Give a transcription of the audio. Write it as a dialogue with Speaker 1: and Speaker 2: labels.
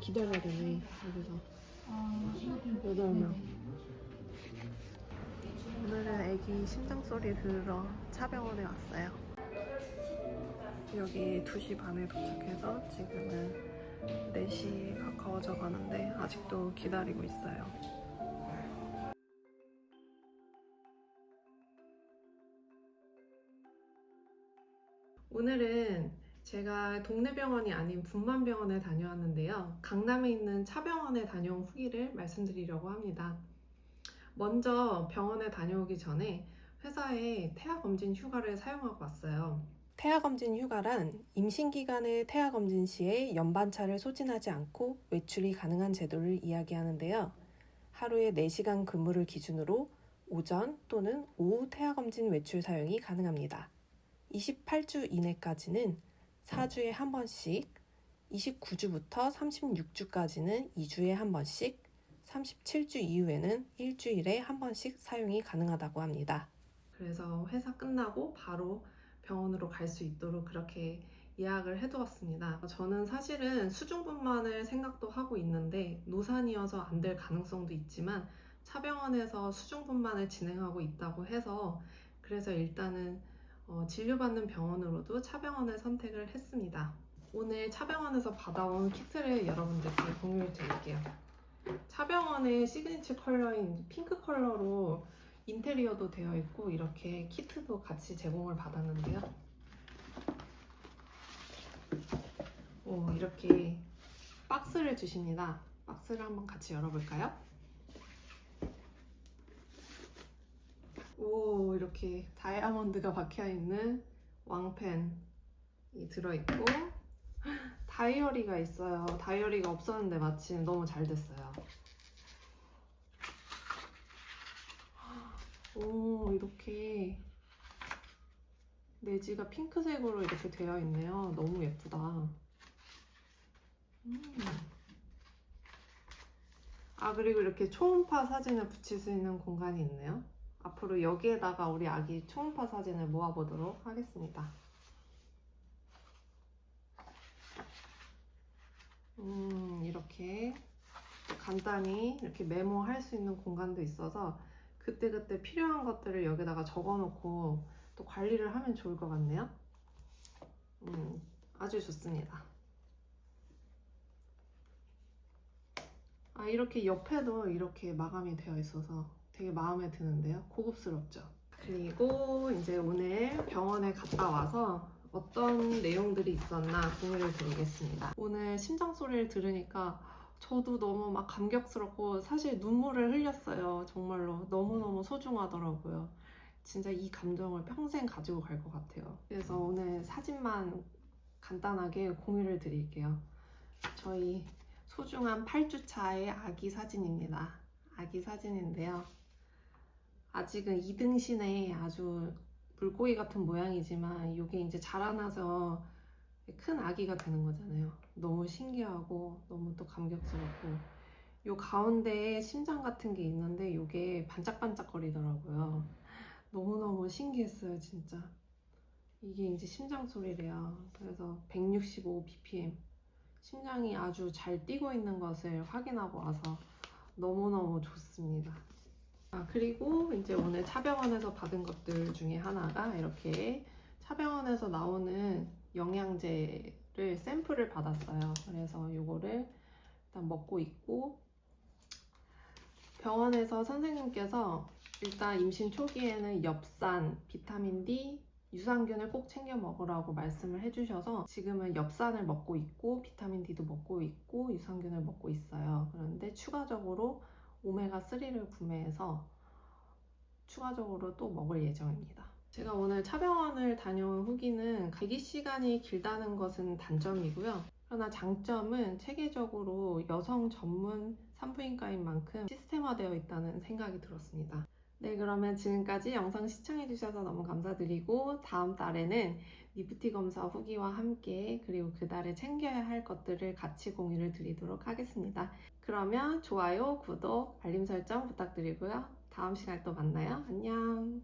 Speaker 1: 기다려야 되네 여기서. 여덟 명. 오늘은 애기 심장 소리 들으러 차병원에 왔어요. 여기 2시 반에 도착해서 지금은 4시 가까워져 가는데 아직도 기다리고 있어요. 오늘은 제가 동네 병원이 아닌 분만병원에 다녀왔는데요. 강남에 있는 차병원에 다녀온 후기를 말씀드리려고 합니다. 먼저 병원에 다녀오기 전에 회사에 태아검진 휴가를 사용하고 왔어요. 태아검진 휴가란 임신 기간의 태아검진 시에 연반차를 소진하지 않고 외출이 가능한 제도를 이야기하는데요. 하루에 4시간 근무를 기준으로 오전 또는 오후 태아검진 외출 사용이 가능합니다. 28주 이내까지는 4주에 한 번씩, 29주부터 36주까지는 2주에 한 번씩, 37주 이후에는 일주일에 한 번씩 사용이 가능하다고 합니다. 그래서 회사 끝나고 바로 병원으로 갈 수 있도록 그렇게 예약을 해두었습니다. 저는 사실은 수중분만을 생각도 하고 있는데 노산이어서 안 될 가능성도 있지만 차병원에서 수중분만을 진행하고 있다고 해서 그래서 일단은 어, 진료받는 병원으로도 차병원을 선택을 했습니다. 오늘 차병원에서 받아온 키트를 여러분들께 공유해 드릴게요. 차병원의 시그니처 컬러인 핑크 컬러로 인테리어도 되어 있고 이렇게 키트도 같이 제공을 받았는데요. 오, 이렇게 박스를 주십니다. 박스를 한번 같이 열어볼까요? 오 이렇게 다이아몬드가 박혀 있는 왕펜이 들어있고 다이어리가 있어요. 다이어리가 없었는데 마침 너무 잘 됐어요. 오 이렇게 내지가 핑크색으로 이렇게 되어 있네요. 너무 예쁘다. 음. 아 그리고 이렇게 초음파 사진을 붙일 수 있는 공간이 있네요. 앞으로 여기에다가 우리 아기 초음파 사진을 모아보도록 하겠습니다. 음, 이렇게 간단히 이렇게 메모할 수 있는 공간도 있어서 그때 그때 필요한 것들을 여기다가 적어놓고 또 관리를 하면 좋을 것 같네요. 음, 아주 좋습니다. 아, 이렇게 옆에도 이렇게 마감이 되어 있어서 되게 마음에 드는데요. 고급스럽죠. 그리고 이제 오늘 병원에 갔다 와서 어떤 내용들이 있었나 공유를 드리겠습니다. 오늘 심장 소리를 들으니까 저도 너무 막 감격스럽고 사실 눈물을 흘렸어요. 정말로 너무너무 소중하더라고요. 진짜 이 감정을 평생 가지고 갈 것 같아요. 그래서 오늘 사진만 간단하게 공유를 드릴게요. 저희 소중한 8주차의 아기 사진입니다. 아기 사진인데요. 아직은 이등신의 아주 물고기 같은 모양이지만 이게 이제 자라나서 큰 아기가 되는 거잖아요. 너무 신기하고 너무 또 감격스럽고 요 가운데에 심장 같은 게 있는데 이게 반짝반짝거리더라고요. 너무너무 신기했어요, 진짜. 이게 이제 심장 소리래요. 그래서 165 bpm. 심장이 아주 잘 뛰고 있는 것을 확인하고 와서 너무너무 좋습니다. 아, 그리고 이제 오늘 차병원에서 받은 것들 중에 하나가 이렇게 차병원에서 나오는 영양제를 샘플을 받았어요. 그래서 이거를 일단 먹고 있고 병원에서 선생님께서 일단 임신 초기에는 엽산, 비타민 D, 유산균을 꼭 챙겨 먹으라고 말씀을 해주셔서 지금은 엽산을 먹고 있고 비타민 D도 먹고 있고 유산균을 먹고 있어요. 그런데 추가적으로 오메가3를 구매해서 추가적으로 또 먹을 예정입니다. 제가 오늘 차병원을 다녀온 후기는 대기 시간이 길다는 것은 단점이고요. 그러나 장점은 체계적으로 여성 전문 산부인과인 만큼 시스템화되어 있다는 생각이 들었습니다. 네, 그러면 지금까지 영상 시청해주셔서 너무 감사드리고 다음 달에는 니프티 검사 후기와 함께 그리고 그 달에 챙겨야 할 것들을 같이 공유를 드리도록 하겠습니다. 그러면 좋아요, 구독, 알림 설정 부탁드리고요. 다음 시간에 또 만나요. 안녕.